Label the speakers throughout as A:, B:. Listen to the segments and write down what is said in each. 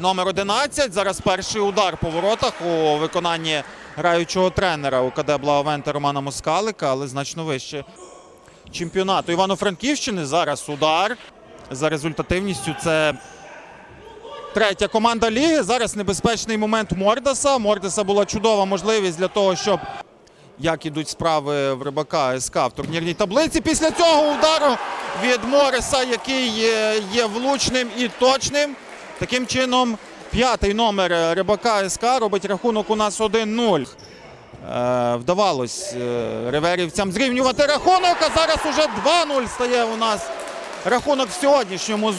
A: номер 11. Зараз перший удар по воротах у виконанні граючого тренера у КД Благовента Романа Москалика, але значно вище чемпіонату Івано-Франківщини. Зараз удар за результативністю. Це третя команда ліги. Зараз небезпечний момент Мордаса. Мордаса була чудова можливість для того, щоб як ідуть справи в Рибака СК в турнірній таблиці. Після цього удару від Мориса, який є, є влучним і точним. Таким чином, п'ятий номер Рибака СК робить рахунок у нас 1-0. Е, вдавалось е, реверівцям зрівнювати рахунок, а зараз уже 2-0 стає у нас рахунок в сьогоднішньому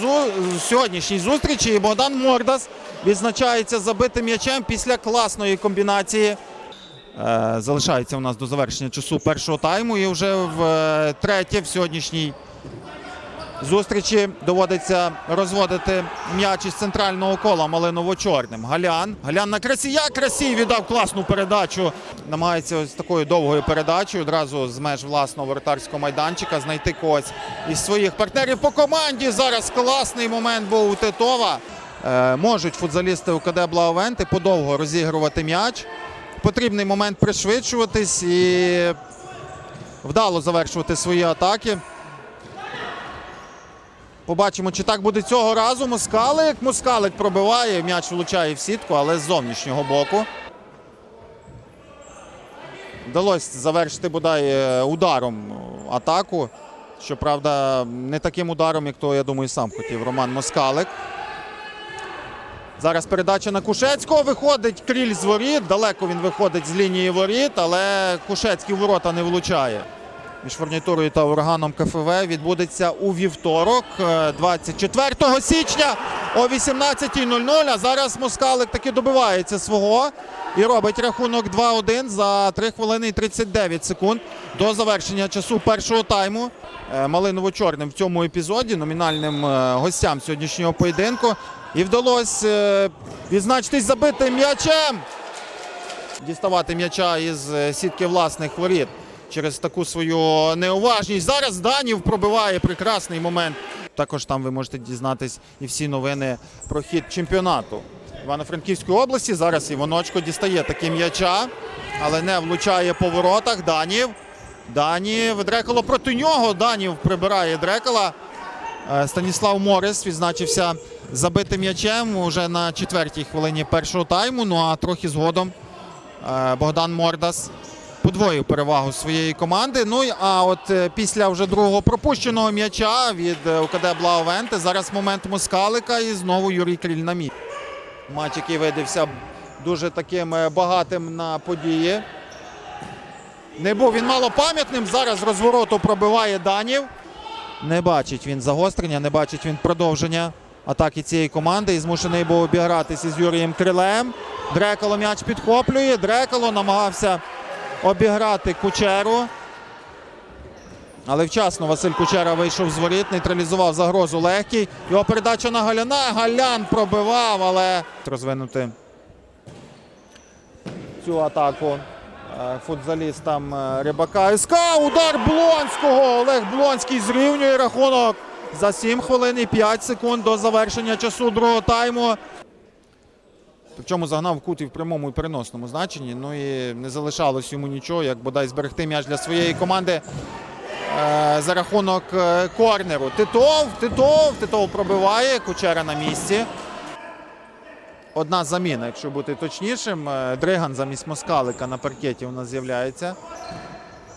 A: сьогоднішній зустрічі. І Богдан Мордас відзначається забитим м'ячем після класної комбінації. Е, залишається у нас до завершення часу першого тайму. І вже в е, третє в сьогоднішній зустрічі доводиться розводити м'яч із центрального кола малиново-чорним. Галян. Галян на красія. Красій віддав класну передачу. Намагається ось такою довгою передачею одразу з меж власного воротарського майданчика знайти когось із своїх партнерів по команді. Зараз класний момент був у Титова. Е, можуть футзалісти УКД Благовенти подовго розігрувати м'яч. Потрібний момент пришвидшуватись і вдало завершувати свої атаки. Побачимо, чи так буде цього разу. Москалик. Москалик пробиває. М'яч влучає в сітку, але з зовнішнього боку. Вдалося завершити бодай е, ударом атаку. Щоправда, не таким ударом, як то, я думаю, сам хотів Роман Москалик. Зараз передача на Кушецького. Виходить кріль з воріт. Далеко він виходить з лінії воріт, але Кушецький ворота не влучає. Між фурнітурою та ураганом КФВ відбудеться у вівторок, е, 24 січня о 18.00. А зараз Москалик таки добивається свого і робить рахунок 2-1 за 3 хвилини і 39 секунд до завершення часу першого тайму. Е, Малиново-чорним в цьому епізоді, номінальним е, гостям сьогоднішнього поєдинку. І вдалося е, відзначитись забитим м'ячем діставати м'яча із е, сітки власних воріт через таку свою неуважність. Зараз Данів пробиває прекрасний момент. Також там ви можете дізнатись і всі новини про хід чемпіонату Івано-Франківської області. Зараз Іваночко дістає таки м'яча, але не влучає по воротах. Данів. Данів. Дрекало проти нього. Данів прибирає Дрекала. Е, Станіслав Морис відзначився забитим м'ячем уже на четвертій хвилині першого тайму. Ну а трохи згодом е, Богдан Мордас подвоїв перевагу своєї команди. Ну а от е, після вже другого пропущеного м'яча від е, УКД Благовенти зараз момент Москалика і знову Юрій Кріль на місці. Матч, який видався дуже таким е, багатим на події. Не був він малопам'ятним. Зараз розвороту пробиває Данів. Не бачить він загострення, не бачить він продовження атаки цієї команди і змушений був обігратися з Юрієм Крилем. Дрекало м'яч підхоплює. Дрекало намагався обіграти Кучеру. Але вчасно Василь Кучера вийшов з воріт, нейтралізував загрозу легкий. Його передача на Галяна. Галян пробивав, але розвинути цю атаку е, футзалістам е, Рибака. СК. Удар Блонського. Олег Блонський зрівнює рахунок за 7 хвилин і 5 секунд до завершення часу другого тайму. Причому загнав кут і в прямому і переносному значенні. Ну і не залишалось йому нічого, як бодай зберегти м'яч для своєї команди е, за рахунок е, корнеру. Титов, Титов, Титов пробиває, Кучера на місці. Одна заміна, якщо бути точнішим. Е, Дриган замість Москалика на паркеті у нас з'являється.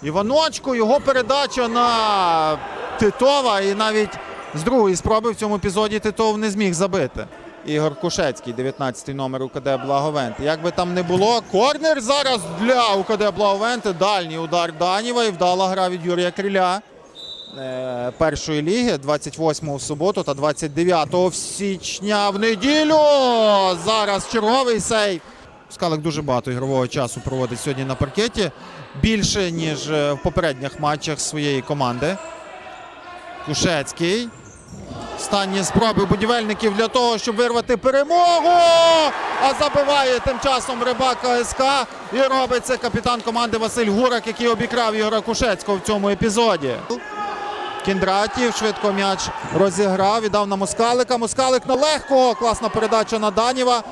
A: Іваночко, його передача на Титова. І навіть з другої спроби в цьому епізоді Титов не зміг забити. Ігор Кушецький, 19-й номер УКД Благовенти. Як би там не було, корнер зараз для УКД Благовенти. Дальній удар Даніва і вдала гра від Юрія Криля е, першої ліги 28 в суботу та 29 в січня в неділю. Зараз черговий сейв. Скалик дуже багато ігрового часу проводить сьогодні на паркеті. Більше, ніж е, в попередніх матчах своєї команди. Кушецький. Останні спроби будівельників для того, щоб вирвати перемогу. А забиває тим часом рибак СК. І робить це капітан команди Василь Гурак, який обікрав Ігора Кушецького в цьому епізоді. Кіндратів швидко м'яч розіграв, віддав на Москалика. Москалик на легко. Класна передача на Даніва.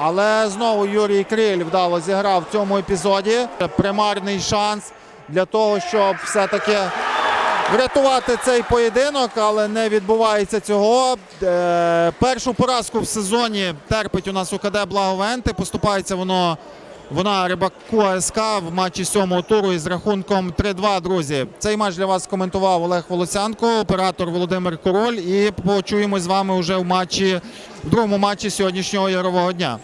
A: Але знову Юрій Криль вдало зіграв в цьому епізоді. Примарний шанс для того, щоб все-таки врятувати цей поєдинок, але не відбувається цього. Е, першу поразку в сезоні терпить у нас УКД Благовенти. Поступається воно вона Рибаку АСК в матчі сьомого туру із рахунком 3-2, друзі. Цей матч для вас коментував Олег Волосянко, оператор Володимир Король. І почуємось з вами вже в матчі в другому матчі сьогоднішнього ярового дня.